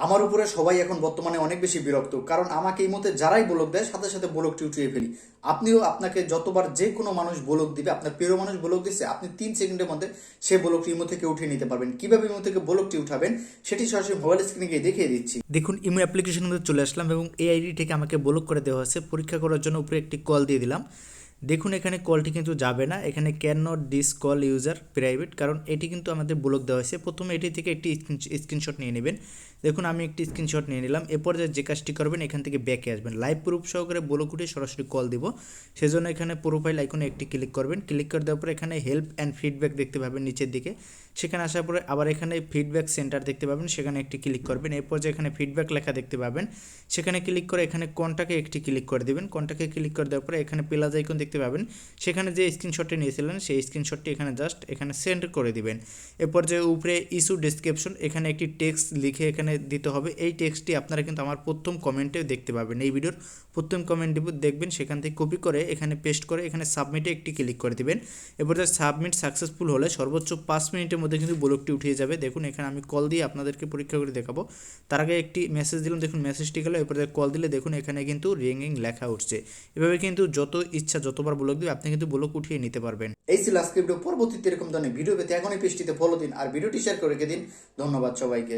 আমার উপরে সবাই এখন বর্তমানে অনেক বেশি বিরক্ত, কারণ আমাকে এই মতে যারাই বলক দেয়, সাথে সাথে বলকটি উঠিয়ে ফেলি। আপনিও আপনাকে যতবার যে কোনো মানুষ বলক দিবে, আপনার প্রিয় মানুষ বলক দিচ্ছে আপনি তিন সেকেন্ডের মধ্যে সেই বলকটি ইমো থেকে উঠিয়ে নিতে পারবেন। কীভাবে ইমো থেকে বলকটি উঠাবেন, সেটি সরাসরি মোবাইল স্ক্রিনে গিয়ে দেখিয়ে দিচ্ছি। দেখুন ইমো অ্যাপ্লিকেশনের মধ্যে চলে আসলাম এবং এই আইডি থেকে আমাকে ব্লক করে দেওয়া হয়েছে। পরীক্ষা করার জন্য উপরে একটি কল দিয়ে দিলাম। দেখুন, এখানে কলটি কিন্তু যাবে না। এখানে can not this call user private কারণ এটি কিন্তু আমাদের ব্লক দেওয়া হয়েছে। প্রথমে এটি থেকে একটি স্ক্রিনশট নিয়ে নেবেন। দেখুন, আমি একটি স্ক্রিনশট নিয়ে নিলাম। এরপর যে কাজটি করবেন, এখান থেকে ব্যাকে আসবেন। লাইভ প্রুফ সহকারে ব্লক উঠে সরাসরি কল দিব। সেজন্য এখানে প্রোফাইল আইকনে একটি ক্লিক করবেন। ক্লিক করে দেওয়ার পর এখানে হেল্প অ্যান্ড ফিডব্যাক দেখতে পাবেন নিচের দিকে। সেখানে আসার পরে আবার এখানে ফিডব্যাক সেন্টার দেখতে পাবেন। সেখানে একটি ক্লিক করবেন। এরপর যে এখানে ফিডব্যাক লেখা দেখতে পাবেন। সেখানে ক্লিক করে এখানে কন্টাকে একটি ক্লিক করে দেবেন। কন্টাকে ক্লিক করে দেওয়ার পরে এখানে প্লাস আইকন দেখতে পাবেন। সেখানে যে স্ক্রিনশটটি নিয়েছিলেন, সেই স্ক্রিনশটটি এখানে জাস্ট এখানে সেন্ড করে দিবেন। এরপর যে উপরে ইস্যু ডেসক্রিপশন এখানে একটি টেক্সট লিখে এখানে দিতে হবে। এই টেক্সটটি আপনারা কিন্তু আমার প্রথম কমেন্টে দেখতে পাবেন। এই ভিডিওর প্রথম কমেন্ট দেখবেন, সেখান থেকে কপি করে, এখানে পেস্ট করে, এখানে সাবমিটে একটি ক্লিক করে দিবেন। এরপর যে সাবমিট সাকসেসফুল হলে সর্বোচ্চ পাঁচ মিনিটের মধ্যে কিন্তু ব্লকটি উঠিয়ে যাবে। দেখুন, এখানে আমি কল দিয়ে আপনাদেরকে পরীক্ষা করে দেখাবো। তার আগে একটি মেসেজ দিলাম, দেখুন মেসেজটি গেল, এরপরে কল দিলে দেখুন, এখানে কিন্তু রিংিং লেখা উঠছে। এভাবে কিন্তু যত ইচ্ছা, যতবার ব্লক দিবে, আপনি কিন্তু ব্লক উঠিয়ে নিতে পারবেন। এই ছিল আজকে ভিডিও। পরবর্তীতে এরকম ধরনের ভিডিও পেতে এখনই পেজটিতে ফলো দিন। আর ভিডিওটি শেয়ার করে দিন। ধন্যবাদ সবাইকে।